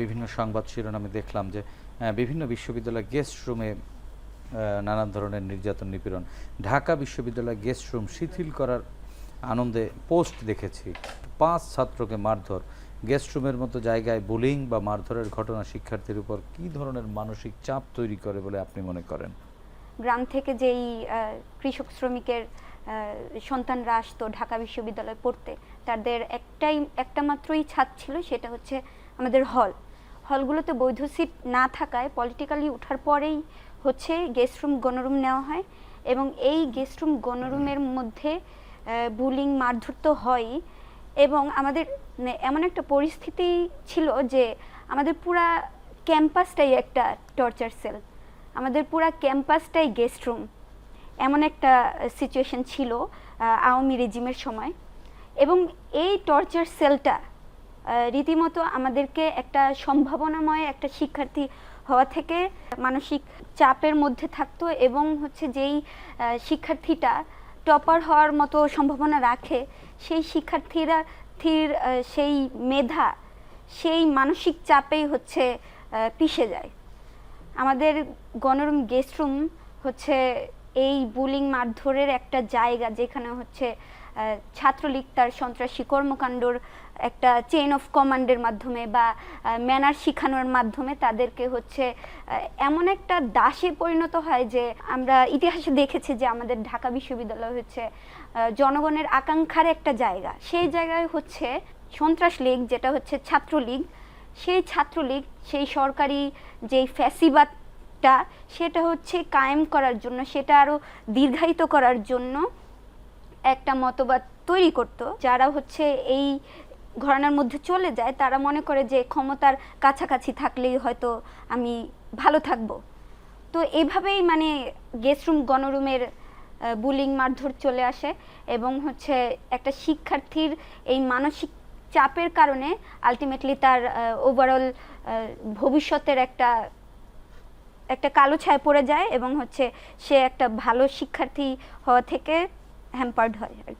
বিভিন্ন সংবাদ শিরোনামে দেখলাম যে বিভিন্ন বিশ্ববিদ্যালয় গেস্ট রুমে নানান ধরনের নির্যাতন, নিপীড়ন। ঢাকা বিশ্ববিদ্যালয় গেস্ট রুম শিথিল করার আনন্দে পোস্ট দেখেছি। পাঁচ ছাত্রকে মারধর। গেস্ট রুমের মতো জায়গায় বুলিং বা মারধরের ঘটনা শিক্ষার্থীর উপর কী ধরনের মানসিক চাপ তৈরি করে বলে আপনি মনে করেন? গ্রাম থেকে যেই কৃষক শ্রমিকের সন্তানরা আসতো ঢাকা বিশ্ববিদ্যালয়ে পড়তে, তাদের একটাই, একটা মাত্রই ছাদ ছিল, সেটা হচ্ছে আমাদের হল। হলগুলোতে বৈধ সিট না থাকায় পলিটিক্যালি ওঠার পরেই হচ্ছে গেস্ট রুম গণরুম নেওয়া হয় এবং এই গেস্ট রুম গণরুমের মধ্যে বুলিং মারধর তো হয়ই এবং আমাদের মানে এমন একটা পরিস্থিতি ছিল যে আমাদের পুরা ক্যাম্পাসটাই একটা টর্চার সেল আমাদের পুরা ক্যাম্পাসটাই গেস্ট রুম এমন একটা সিচুয়েশন ছিল আওয়ামী রেজিমের সময়। এবং এই টর্চার সেলটা রীতিমতো আমাদেরকে একটা সম্ভাবনাময় একটা শিক্ষার্থী হওয়া থেকে মানসিক চাপের মধ্যে থাকতো এবং হচ্ছে যেই শিক্ষার্থীটা টপার হওয়ার মতো সম্ভাবনা রাখে, সেই শিক্ষার্থীরা, থির সেই মেধা, সেই মানসিক চাপেই হচ্ছে পিষে যায়। আমাদের গণরুম গেস্ট রুম হচ্ছে এই বুলিং মারধরের একটা জায়গা যেখানে হচ্ছে ছাত্রলীগ তার সন্ত্রাসী কর্মকাণ্ডর একটা চেইন অফ কমান্ডের মাধ্যমে বা ম্যানার শিখানোর মাধ্যমে তাদেরকে হচ্ছে এমন একটা দাসে পরিণত হয় যে আমরা ইতিহাসে দেখেছি যে আমাদের ঢাকা বিশ্ববিদ্যালয় হচ্ছে জনগণের আকাঙ্ক্ষার একটা জায়গা। সেই জায়গায় হচ্ছে সন্ত্রাস লীগ যেটা হচ্ছে ছাত্রলীগ। সেই ছাত্রলীগ, সেই সরকারি যেই ফ্যাসিবাদটা, সেটা হচ্ছে কায়েম করার জন্য, সেটা আরও দীর্ঘায়িত করার জন্য একটা মতবাদ তৈরি করত, যারা হচ্ছে এই ঘরানার মধ্যে চলে যায়, তারা মনে করে যে ক্ষমতার কাছাকাছি থাকলেই হয়তো আমি ভালো থাকব। তো এভাবেই মানে গেস্ট রুম গণরুমের বুলিং মারধর চলে আসে এবং হচ্ছে একটা শিক্ষার্থীর এই মানসিক চাপের কারণে আলটিমেটলি তার ওভারঅল ভবিষ্যতের একটা একটা কালো ছায় পড়ে যায় এবং হচ্ছে সে একটা ভালো শিক্ষার্থী হওয়া থেকে হ্যাম্পার্ড হয় আর।